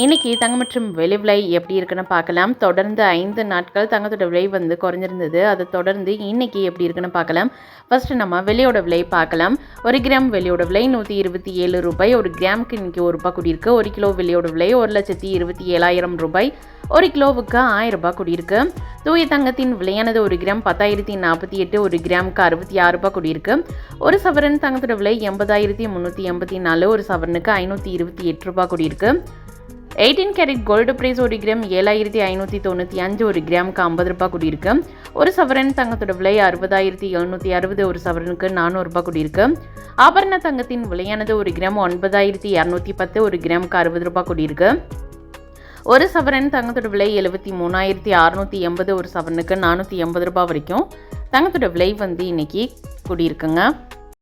இன்னைக்கு தங்கம் மற்றும் வெளி விலை எப்படி இருக்குன்னு பார்க்கலாம். தொடர்ந்து ஐந்து நாட்கள் தங்கத்தோட விலை வந்து குறைஞ்சிருந்தது. அதை தொடர்ந்து இன்னைக்கு எப்படி இருக்குன்னு பார்க்கலாம். ஃபர்ஸ்ட் நம்ம வெளியோட விலை பார்க்கலாம். ஒரு கிராம் வெளியோட விலை நூற்றி இருபத்தி ஏழு ரூபாய். ஒரு கிராமுக்கு இன்னைக்கு ஒரு ரூபாய் கூடியிருக்கு. ஒரு கிலோ வெளியோட விலை ஒரு லட்சத்தி இருபத்தி ஏழாயிரம் ரூபாய். ஒரு கிலோவுக்கு ஆயிரம் ரூபாய் கூடியிருக்கு. தூய தங்கத்தின் விலையானது ஒரு கிராம் பத்தாயிரத்தி நாற்பத்தி எட்டு. ஒரு கிராமுக்கு அறுபத்தி ஆறு ரூபாய் கூடியிருக்கு. ஒரு சவரன் தங்கத்தோட விலை எண்பதாயிரத்தி முந்நூற்றி எண்பத்தி நாலு. ஒரு சவரனுக்கு ஐநூற்றி இருபத்தி எட்டு ரூபாய் கூடியிருக்கு. எயிட்டீன் கேரட் கோல்டு ப்ரைஸ் ஒரு கிராம் ஏழாயிரத்தி ஐநூற்றி தொண்ணூற்றி அஞ்சு ஒரு கிராமுக்கு ஐம்பது ரூபாய் கூடியிருக்கு. ஒரு சவரன் தங்கத்தோட விலை அறுபதாயிரத்தி எழுநூற்றி அறுபது ஒரு சவரனுக்கு நானூறுரூபா கூடியிருக்கு. ஆபரண தங்கத்தின் விலையானது ஒரு கிராம் ஒன்பதாயிரத்தி இரநூத்தி பத்து ஒரு கிராமுக்கு அறுபது ரூபாய் கூடியிருக்கு. ஒரு சவரன் தங்கத்தோட விலை எழுபத்தி மூணாயிரத்தி அறுநூற்றி எண்பது ஒரு சவரனுக்கு நானூற்றி எண்பது ரூபாய் வரைக்கும் தங்கத்தோட விலை வந்து இன்னைக்கு கூடியிருக்குங்க.